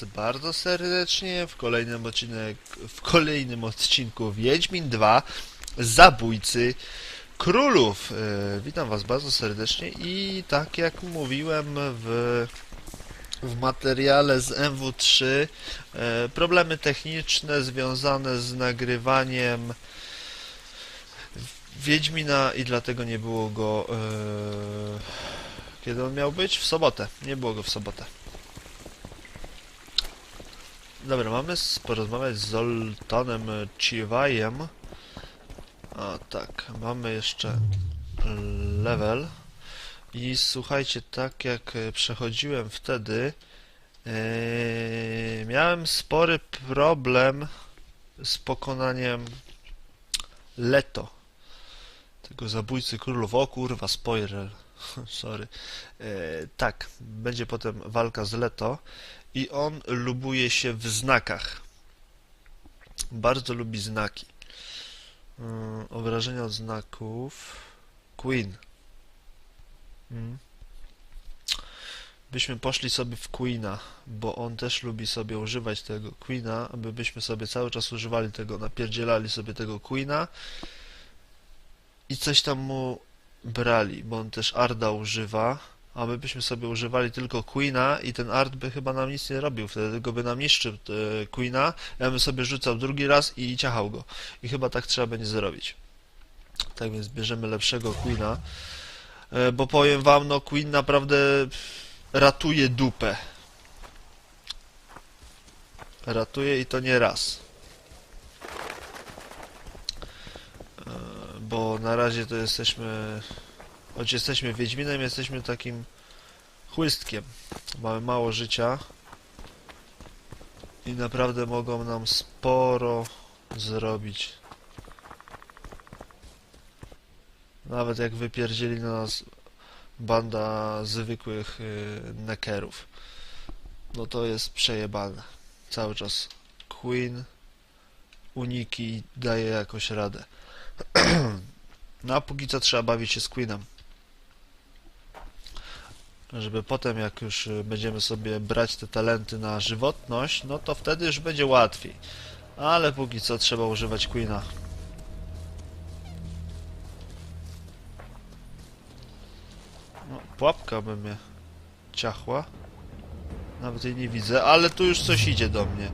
was bardzo serdecznie w kolejnym odcinek, w kolejnym odcinku Wiedźmin 2 Zabójcy Królów. E, Witam was bardzo serdecznie i tak jak mówiłem w, w materiale z MW3 e, problemy techniczne związane z nagrywaniem Wiedźmina i dlatego nie było go e, kiedy on miał być? W sobotę. Nie było go w sobotę. Dobra, mamy porozmawiać z Zoltanem Chiwajem. A tak, mamy jeszcze level. I słuchajcie, tak jak przechodziłem wtedy, e, miałem spory problem z pokonaniem Leto. Tego zabójcy królów. O kurwa, spoiler. Sorry. E, tak, będzie potem walka z Leto i on lubuje się w znakach. Bardzo lubi znaki. Mm, Obrażenia od znaków. Queen. Mm. Byśmy poszli sobie w Queena, bo on też lubi sobie używać tego Queena, aby byśmy sobie cały czas używali tego, napierdzielali sobie tego Queena i coś tam mu brali, bo on też Arda używa, a my byśmy sobie używali tylko Queena i ten Art by chyba nam nic nie robił, wtedy tylko by nam niszczył e, Queena, ja bym sobie rzucał drugi raz i ciachał go. I chyba tak trzeba będzie zrobić. Tak więc bierzemy lepszego Queena, e, bo powiem wam, no Queen naprawdę ratuje dupę. Ratuje i to nie raz. E, Bo na razie to jesteśmy Choć jesteśmy Wiedźminem, jesteśmy takim chłystkiem. Mamy mało życia. I naprawdę mogą nam sporo zrobić. Nawet jak wypierdzieli na nas banda zwykłych y, nekerów. No to jest przejebane. Cały czas Queen uniki daje jakoś radę. No a póki co trzeba bawić się z Queenem żeby potem jak już y, będziemy sobie brać te talenty na żywotność, no to wtedy już będzie łatwiej. Ale póki co trzeba używać Queena. No, pułapka by mnie ciachła. Nawet jej nie widzę, ale tu już coś idzie do mnie.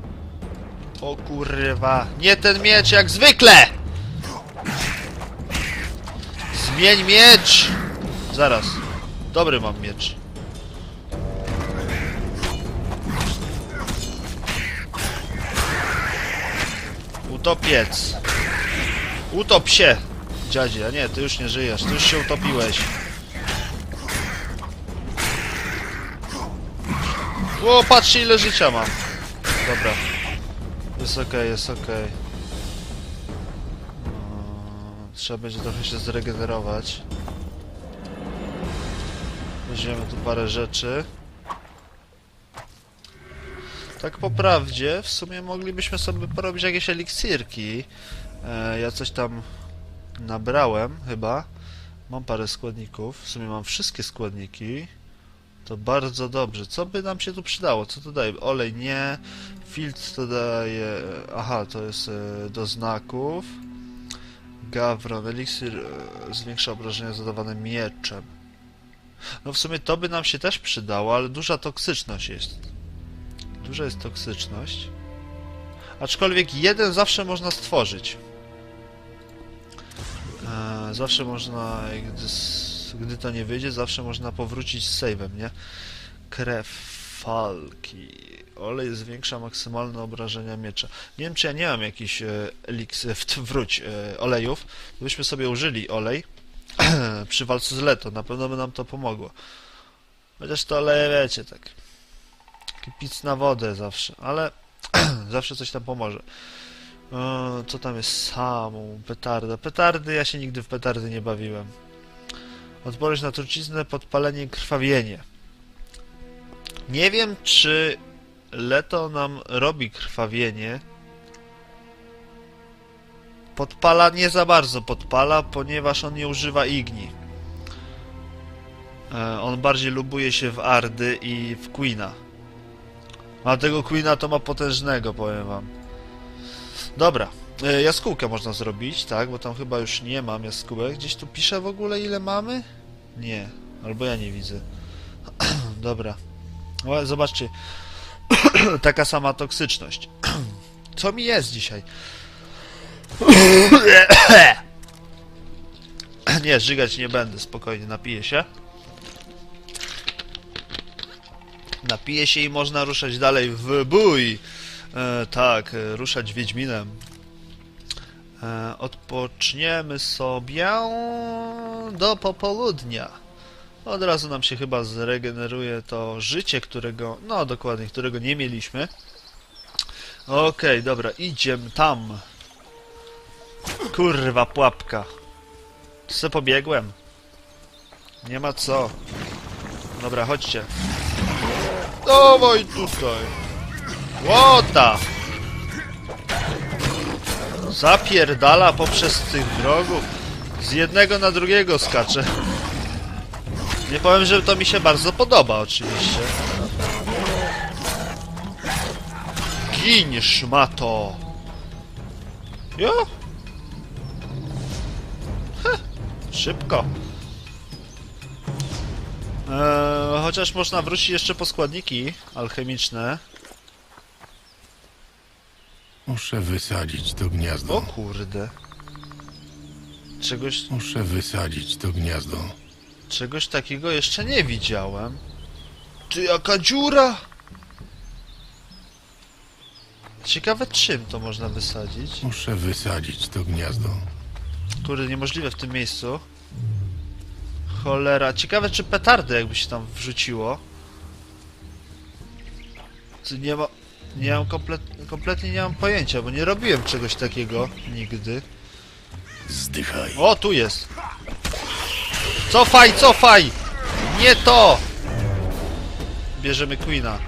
O kurwa, nie ten miecz jak zwykle! Zmień miecz! Zaraz. Dobry mam miecz. Utopiec. Utop się, dziadzie. A nie, ty już nie żyjesz. Ty już się utopiłeś. O, patrzcie ile życia mam. Dobra. Jest okej, jest okej. No, Trzeba będzie trochę się zregenerować. Weźmiemy tu parę rzeczy. Tak po prawdzie, w sumie moglibyśmy sobie porobić jakieś eliksirki. E, ja coś tam nabrałem, chyba. Mam parę składników. W sumie mam wszystkie składniki. To bardzo dobrze. Co by nam się tu przydało? Co to daje? Olej nie. Filtr to daje... Aha, to jest e, do znaków. Gawron, eliksir e, zwiększa obrażenia zadawane mieczem. No w sumie to by nam się też przydało, ale duża toksyczność jest. Duża jest toksyczność. Aczkolwiek jeden zawsze można stworzyć. E, zawsze można, gdy, gdy to nie wyjdzie, zawsze można powrócić z save'em, nie? Krew falki. Olej zwiększa maksymalne obrażenia miecza. Nie wiem, czy ja nie mam jakichś e, eliks... w- wróć, e, olejów. Gdybyśmy sobie użyli olej przy walce z Leto, na pewno by nam to pomogło. Chociaż to oleje, wiecie, tak Taki pic na wodę zawsze, ale zawsze coś tam pomoże. E, co tam jest samą? Petarda. Petardy, ja się nigdy w petardy nie bawiłem. Odporność na truciznę, podpalenie krwawienie. Nie wiem, czy Leto nam robi krwawienie. Podpala nie za bardzo podpala, ponieważ on nie używa igni. E, on bardziej lubuje się w Ardy i w Queena. A tego Queena to ma potężnego, powiem wam. Dobra. E, jaskółkę można zrobić, tak? Bo tam chyba już nie mam jaskółek. Gdzieś tu pisze w ogóle ile mamy? Nie. Albo ja nie widzę. Dobra. O, zobaczcie. Taka sama toksyczność. Co mi jest dzisiaj? nie, żygać nie będę, spokojnie, napiję się. Napiję się i można ruszać dalej w bój. E, tak, ruszać Wiedźminem. E, odpoczniemy sobie do popołudnia. Od razu nam się chyba zregeneruje to życie, którego, no dokładnie, którego nie mieliśmy. Okej, dobra, idziemy tam. Kurwa, pułapka. Se pobiegłem. Nie ma co. Dobra, chodźcie. Dawaj tutaj. Łota! Zapierdala poprzez tych wrogów. Z jednego na drugiego skacze. Nie powiem, że to mi się bardzo podoba, oczywiście. Gin, szmato! Jo? Heh, szybko. Eee, chociaż można wrócić jeszcze po składniki alchemiczne. Muszę wysadzić to O gniazdo. kurde. Czegoś, Muszę wysadzić to gniazdo. czegoś takiego jeszcze nie widziałem. Ty jaka dziura! Ciekawe czym to można wysadzić. Muszę wysadzić to gniazdo. Kurde, niemożliwe w tym miejscu. Cholera. Ciekawe, czy petardy jakby się tam wrzuciło. Nie ma... Nie mam komplet... kompletnie nie mam pojęcia, bo nie robiłem czegoś takiego nigdy. Zdychaj. O, tu jest! Cofaj, cofaj! Nie to! Bierzemy Queena.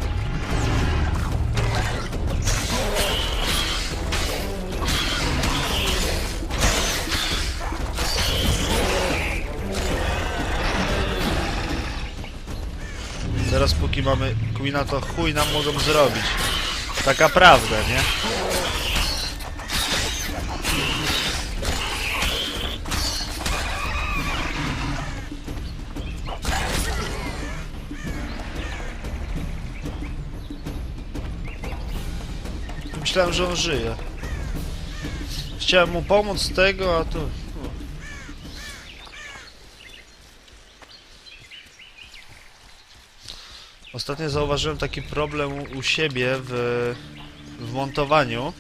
Teraz póki mamy Queena, to chuj nam mogą zrobić. Taka prawda, nie? Myślałem, że on żyje. Chciałem mu pomóc z tego, a tu... Ostatnio zauważyłem taki problem u- siebie w, w montowaniu,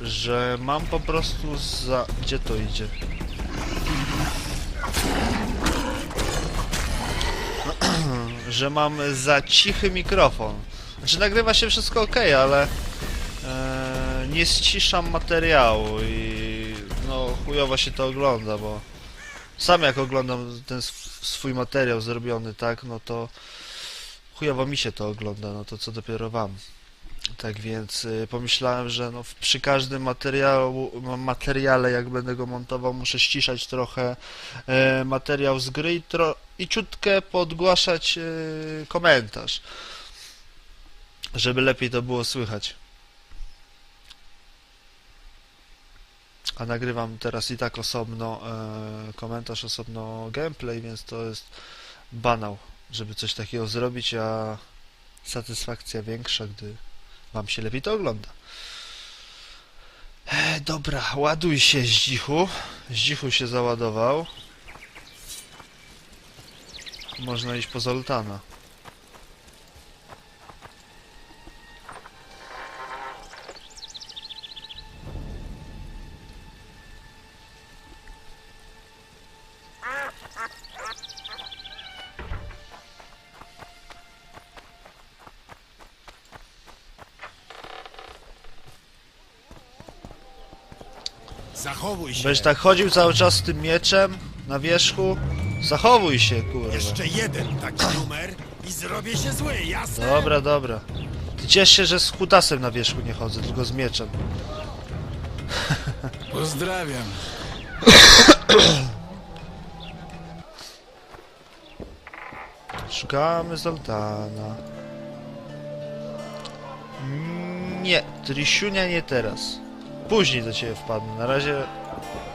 że mam po prostu za... Gdzie to idzie? że mam za cichy mikrofon. Znaczy nagrywa się wszystko ok, ale e, nie ściszam materiału i no chujowo się to ogląda, bo sam jak oglądam ten sw- swój materiał zrobiony, tak, no to chujowo mi się to ogląda, no to co dopiero wam. Tak więc y, pomyślałem, że no, przy każdym materiału, ma- materiale, jak będę go montował, muszę ściszać trochę e, materiał z gry i, tro, i ciutkę podgłaszać e, komentarz, żeby lepiej to było słychać. A nagrywam teraz i tak osobno e, komentarz, osobno gameplay, więc to jest banał, żeby coś takiego zrobić, a satysfakcja większa, gdy wam się lepiej to ogląda. E, dobra, ładuj się Zdzichu. Zdzichu się załadował. Można iść po Zoltana. Zachowuj się. Będziesz tak chodził cały czas z tym mieczem na wierzchu? Zachowuj się, kurwa. Jeszcze jeden taki numer i zrobię się zły, jasne? Dobra, dobra. Ty ciesz się, że z kutasem na wierzchu nie chodzę, tylko z mieczem. Pozdrawiam. Szukamy Zoltana. Nie, Trisiunia nie teraz. Później do ciebie wpadnę. Na razie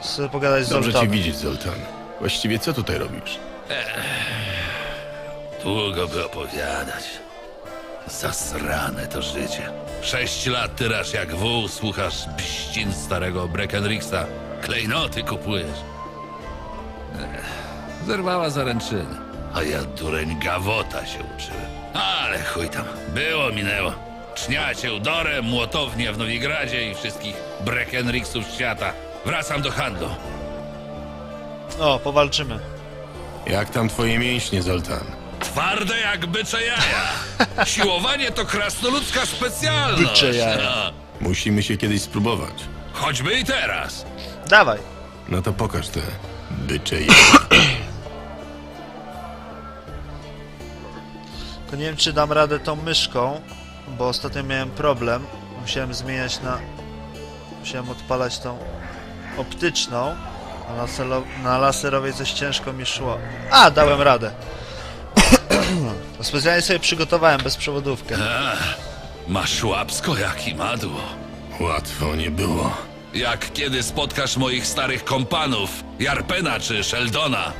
sobie pogadać z Dobrze cię Zoltanem. widzieć, Zoltan. Właściwie co tutaj robisz? Długo by opowiadać. Zasrane to życie. Sześć lat tyrasz jak wół, słuchasz bścin starego Breckenrixa. Klejnoty kupujesz. Ech, zerwała zaręczyny. A ja dureń gawota się uczyłem. Ale chuj tam. Było, minęło. Czniacie udorem, młotownie w Nowigradzie i wszystkich Breckenrixów świata. Wracam do handlu. O, powalczymy. Jak tam twoje mięśnie, Zoltan? Twarde jak bycze jaja. Siłowanie to krasnoludzka specjalność. Bycze jaja. No, Musimy się kiedyś spróbować. choćby i teraz. Dawaj. No to pokaż te bycze Tylko nie wiem, czy dam radę tą myszką, bo ostatnio miałem problem. Musiałem zmieniać na... Musiałem odpalać tą optyczną, a na, celo... na laserowej coś ciężko mi szło. A, dałem radę. Specjalnie sobie przygotowałem bezprzewodówkę. Masz łapsko jak i madło. Łatwo nie było. Jak kiedy spotkasz moich starych kompanów, Jarpena czy Sheldona,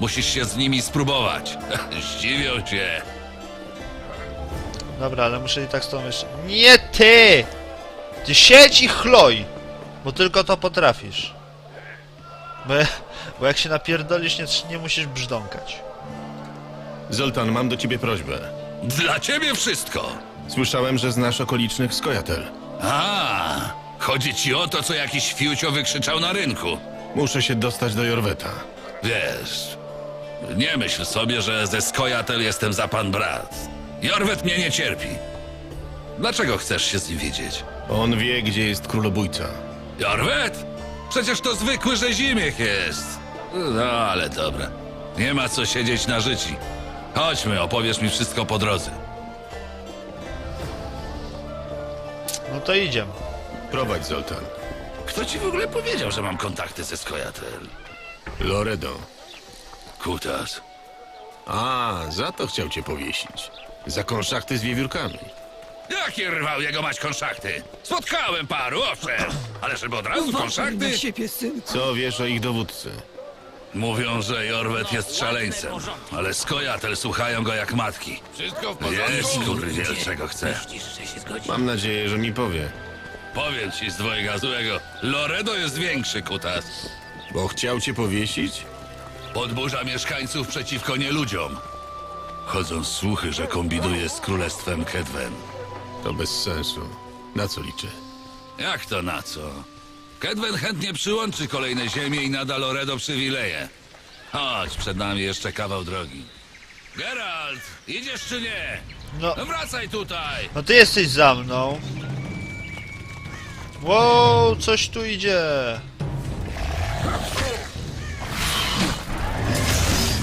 musisz się z nimi spróbować. Zdziwią cię. Dobra, ale muszę i tak z tą jeszcze... Nie ty! Ty siedź i chloj! Bo tylko to potrafisz. Bo, bo jak się napierdolisz, nie, nie musisz brzdąkać. Zoltan, mam do ciebie prośbę. Dla ciebie wszystko. Słyszałem, że znasz okolicznych skojatel. A, chodzi ci o to, co jakiś fiucio wykrzyczał na rynku. Muszę się dostać do Jorweta. Wiesz, nie myśl sobie, że ze Skojatel jestem za pan brat. Jorwet mnie nie cierpi. Dlaczego chcesz się z nim widzieć? On wie, gdzie jest królobójca. Jorwet? Przecież to zwykły rzezimiech jest. No, ale dobra. Nie ma co siedzieć na życi. Chodźmy, opowiesz mi wszystko po drodze. No to idziemy. Prowadź, Zoltan. Kto ci w ogóle powiedział, że mam kontakty ze Skojatel? Loredo. Kutas. A, za to chciał cię powiesić. Za konszachty z wiewiórkami. Jaki rwał jego mać konszachty? Spotkałem paru, owszem. Ale żeby od razu konszachty? na siebie, synku. Co wiesz o ich dowódcy? Mówią, że Jorwet jest szaleńcem, ale Skojatel słuchają go jak matki. Wszystko w Jest kurwiel, czego chce. Mam nadzieję, że mi powie. Powiem ci z dwojga złego, Loredo jest większy kutas. Bo chciał cię powiesić? Podburza mieszkańców przeciwko nieludziom. Chodzą słuchy, że kombinuje z królestwem Kedwen. To bez sensu. Na co liczę? Jak to na co? Kedwen chętnie przyłączy kolejne ziemie i nada Loredo przywileje. Chodź, przed nami jeszcze kawał drogi. Geralt, idziesz czy nie? No, No wracaj tutaj! no ty jesteś za mną. Wow, coś tu idzie.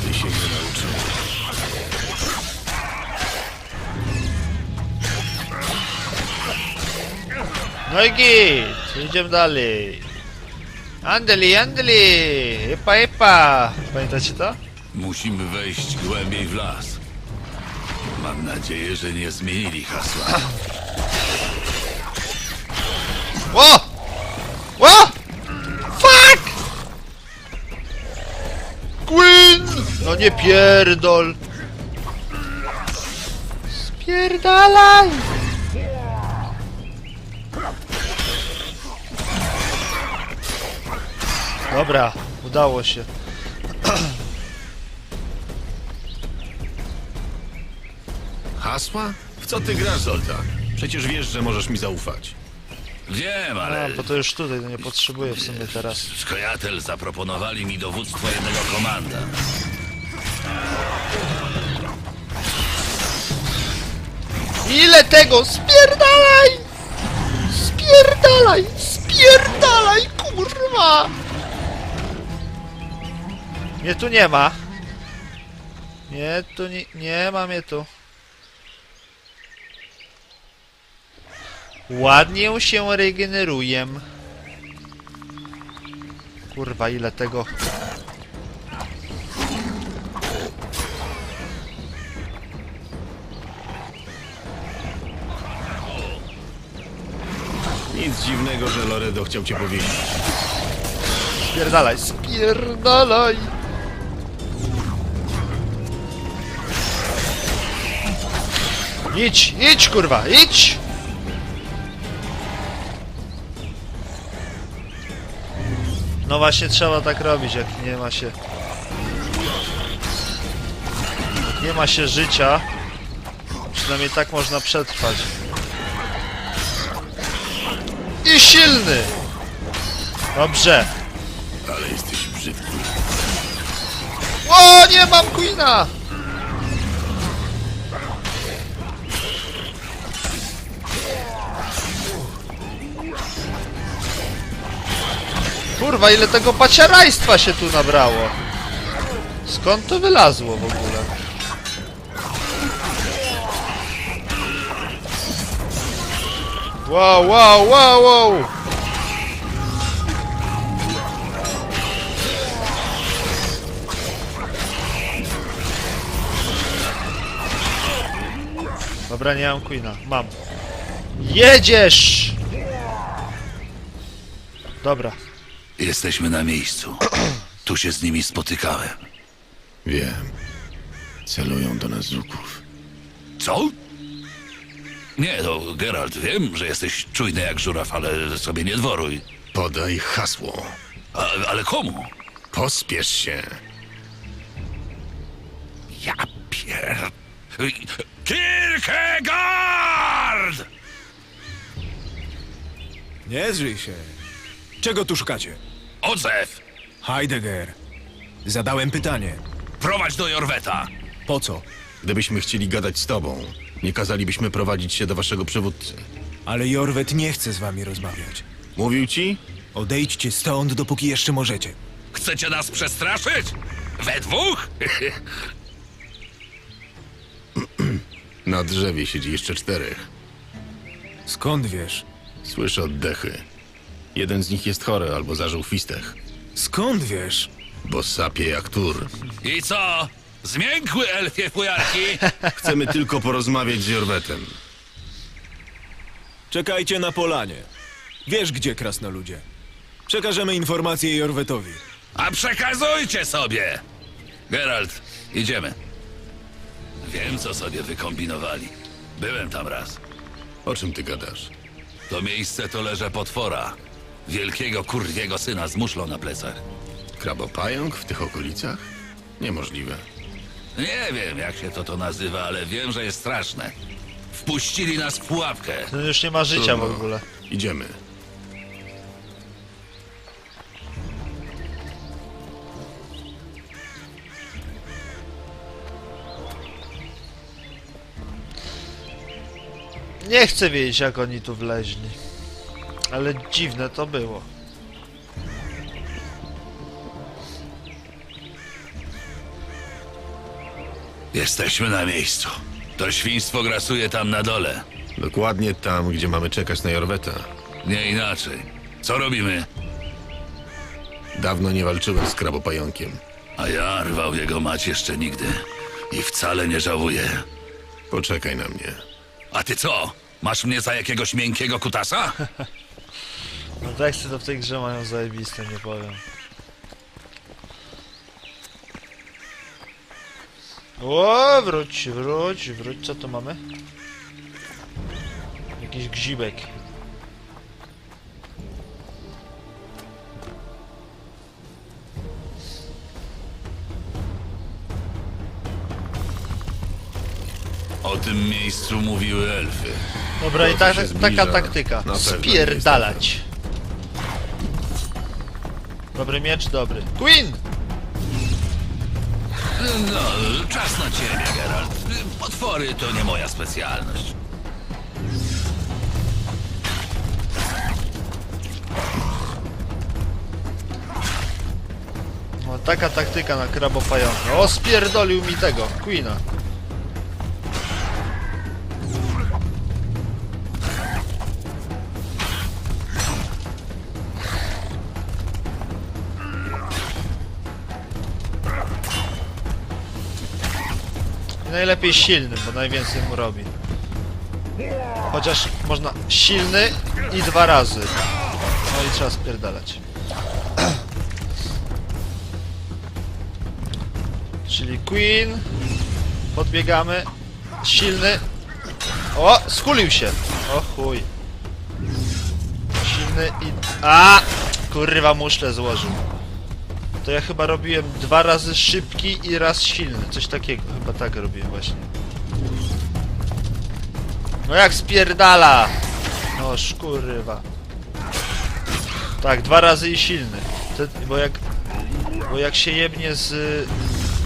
Ty się nie nauczył. No i git, idziemy dalej. Andeli, andeli, epa, epa. Pamiętacie to? Musimy wejść głębiej w las. Mam nadzieję, że nie zmienili hasła. Ło! Ło! Fuck! Queen! No nie pierdol. Spierdalaj! Dobra, udało się. Hasła? W co ty grasz, Zoltan? Przecież wiesz, że możesz mi zaufać. Wiem, A, ale bo to już tutaj, to nie potrzebuję w sumie teraz. Skojatel zaproponowali mi dowództwo jednego komanda. Ile tego? Spierdalaj! Spierdalaj! Spierdalaj, kurwa! Mnie tu nie ma. Nie, tu nie, nie ma mnie tu. Ładnie się regeneruję. Kurwa, ile tego... Nic dziwnego, że Loredo chciał cię powiedzieć. Spierdalaj, spierdalaj! Idź, idź kurwa, idź! No właśnie trzeba tak robić, jak nie ma się... Jak nie ma się życia, przynajmniej tak można przetrwać. I silny! Dobrze. Ale jesteś brzydki. O, nie mam Queena! Kurwa, ile tego paciarajstwa się tu nabrało? Skąd to wylazło w ogóle? Wow, wow, wow, wow! Dobra, nie mam Queena. Mam. Jedziesz! Dobra. Jesteśmy na miejscu. Tu się z nimi spotykałem. Wiem. Celują do nas z łuków. Co? Nie, no, Geralt, wiem, że jesteś czujny jak żuraw, ale sobie nie dworuj. Podaj hasło. A, ale komu? Pospiesz się. Ja pier... Kierkegaard! Nie zrzyj się. Czego tu szukacie? Odzew! Heidegger. Zadałem pytanie. Prowadź do Jorweta! Po co? Gdybyśmy chcieli gadać z tobą, nie kazalibyśmy prowadzić się do waszego przewódcy. Ale Jorwet nie chce z wami rozmawiać. Mówił ci? Odejdźcie stąd, dopóki jeszcze możecie. Chcecie nas przestraszyć? We dwóch? Na drzewie siedzi jeszcze czterech. Skąd wiesz? Słyszę oddechy. Jeden z nich jest chory albo zażył fistech, Skąd wiesz? bo sapie jak tur. I co? Zmiękły elfie fujarki? Chcemy tylko porozmawiać z Jorwetem. Czekajcie na polanie. Wiesz gdzie, krasnoludzie. Przekażemy informację Jorwetowi. A przekazujcie sobie! Geralt, idziemy. Wiem, co sobie wykombinowali. Byłem tam raz. O czym ty gadasz? To miejsce to leże potwora. Wielkiego kurwiego syna z muszlą na plecach. Krabopająk w tych okolicach? Niemożliwe. Nie wiem, jak się to to nazywa, ale wiem, że jest straszne. Wpuścili nas w pułapkę. Ten już nie ma życia w Trudno. ogóle. Idziemy. Nie chcę wiedzieć, jak oni tu wleźli. Ale dziwne to było. Jesteśmy na miejscu. To świństwo grasuje tam na dole. Dokładnie tam, gdzie mamy czekać na Jorweta. Nie inaczej. Co robimy? Dawno nie walczyłem z krabopająkiem. A ja rwał jego mać jeszcze nigdy. I wcale nie żałuję. Poczekaj na mnie. A ty co? Masz mnie za jakiegoś miękkiego kutasa? No teksty to w tej grze mają zajebiste, nie powiem. O, wróć, wróć, wróć, co tu mamy? Jakiś gzibek. O tym miejscu mówiły elfy. Dobra, i ta, taka taktyka. Spierdalać. Dobry miecz, dobry. Queen! No, czas na ciebie, Geralt. Potwory to nie moja specjalność. No, taka taktyka na krabopająka. O, spierdolił mi tego, Queena. I najlepiej silnym, bo najwięcej mu robi. Chociaż można silny i dwa razy. No i trzeba spierdalać. Czyli Queen. Podbiegamy. Silny. O! Skulił się! O chuj. Silny i... A! Kurwa muszle złożył. To ja chyba robiłem dwa razy szybki i raz silny. Coś takiego. Chyba tak robiłem właśnie. No jak spierdala! No szkurwa. Tak, dwa razy i silny. To, bo jak... Bo jak się jebnie z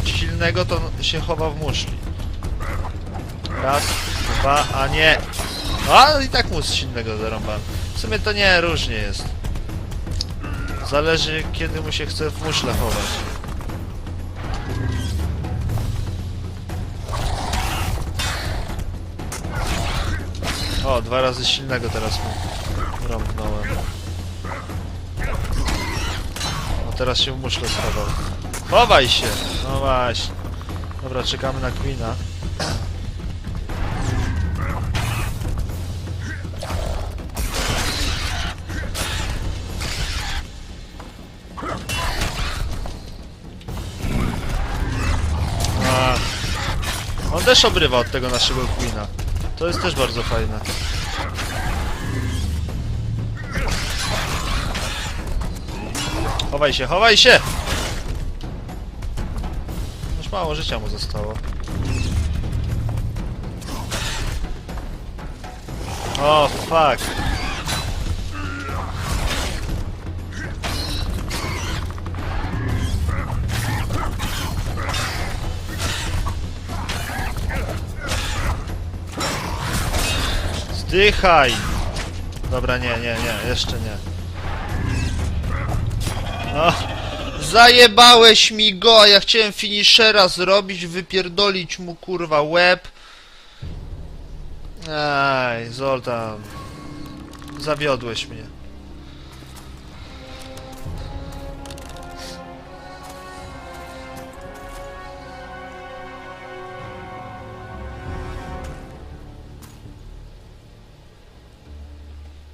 silnego, to się chowa w muszli. Raz, dwa, a nie! No a i tak mu z silnego zarąbam. W sumie to nie, różnie jest. Zależy kiedy mu się chce w muszle chować. O, dwa razy silnego teraz mu rąbnąłem. O, teraz się w muszle schował. Chowaj się! No właśnie. Dobra, czekamy na Queena. Też obrywa od tego naszego Queena. To jest też bardzo fajne. Chowaj się, chowaj się! Już mało życia mu zostało. O, fuck. Zdychaj! Dobra, nie, nie, nie, jeszcze nie. No, zajebałeś mi go, ja chciałem finishera zrobić, wypierdolić mu kurwa łeb. Aj, Zoltan. Zawiodłeś mnie.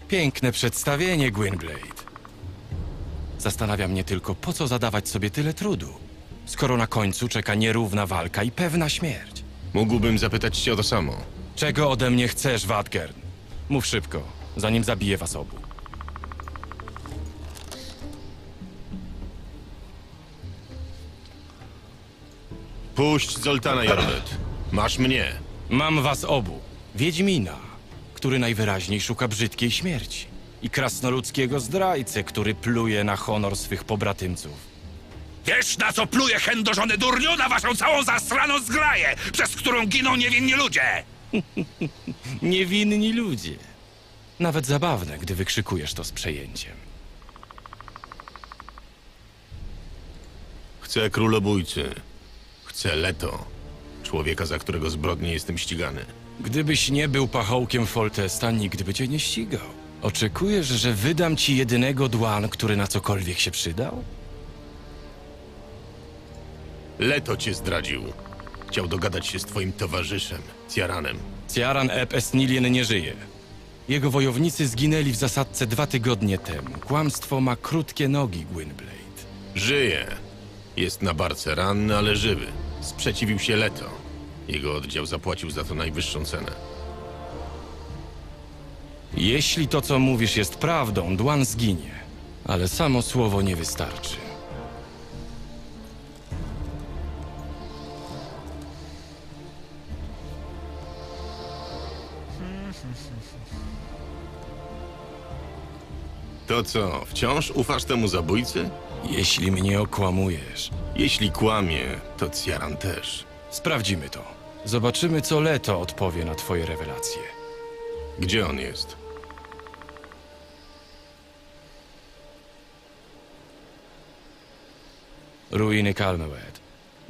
Piękne przedstawienie, Gwynblade. Zastanawia mnie tylko, po co zadawać sobie tyle trudu, skoro na końcu czeka nierówna walka i pewna śmierć. Mógłbym zapytać cię o to samo. Czego ode mnie chcesz, Wadgern? Mów szybko, zanim zabiję was obu. Puść Zoltana, Jorwet. Masz mnie. Mam was obu. Wiedźmina, który najwyraźniej szuka brzydkiej śmierci. I krasnoludzkiego zdrajcę, który pluje na honor swych pobratymców. Wiesz, na co pluje chędożony durniu? Na waszą całą zasraną zgraję, przez którą giną niewinni ludzie! Niewinni ludzie. Nawet zabawne, gdy wykrzykujesz to z przejęciem. Chcę królobójcy. Chcę Leto. Człowieka, za którego zbrodnie jestem ścigany. Gdybyś nie był pachołkiem Foltesta, nikt by cię nie ścigał. Oczekujesz, że wydam ci jedynego dłan, który na cokolwiek się przydał? Leto cię zdradził. Chciał dogadać się z twoim towarzyszem, Ciaranem. Ciaran Eb Esnilien nie żyje. Jego wojownicy zginęli w zasadce dwa tygodnie temu. Kłamstwo ma krótkie nogi, Gwynblade. Żyje. Jest na barce ranny, ale żywy. Sprzeciwił się Leto. Jego oddział zapłacił za to najwyższą cenę. Jeśli to, co mówisz, jest prawdą, dłan zginie. Ale samo słowo nie wystarczy. To co, wciąż ufasz temu zabójcy? Jeśli mnie okłamujesz, Jeśli kłamie, to Ciaran też. sprawdzimy to. Zobaczymy, co Leto odpowie na twoje rewelacje. Gdzie on jest? Ruiny Kalmewed.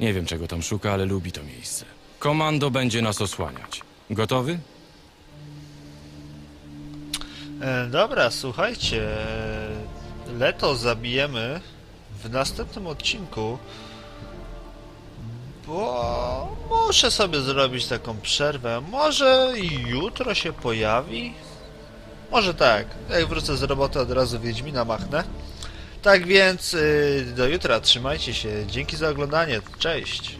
Nie wiem, czego tam szuka, ale lubi to miejsce. Komando będzie nas osłaniać. Gotowy? E, dobra, słuchajcie. Leto zabijemy w następnym odcinku, bo muszę sobie zrobić taką przerwę. Może jutro się pojawi? Może tak. Jak wrócę z roboty, od razu Wiedźmina machnę. Tak więc yy, do jutra, trzymajcie się. Dzięki za oglądanie. Cześć.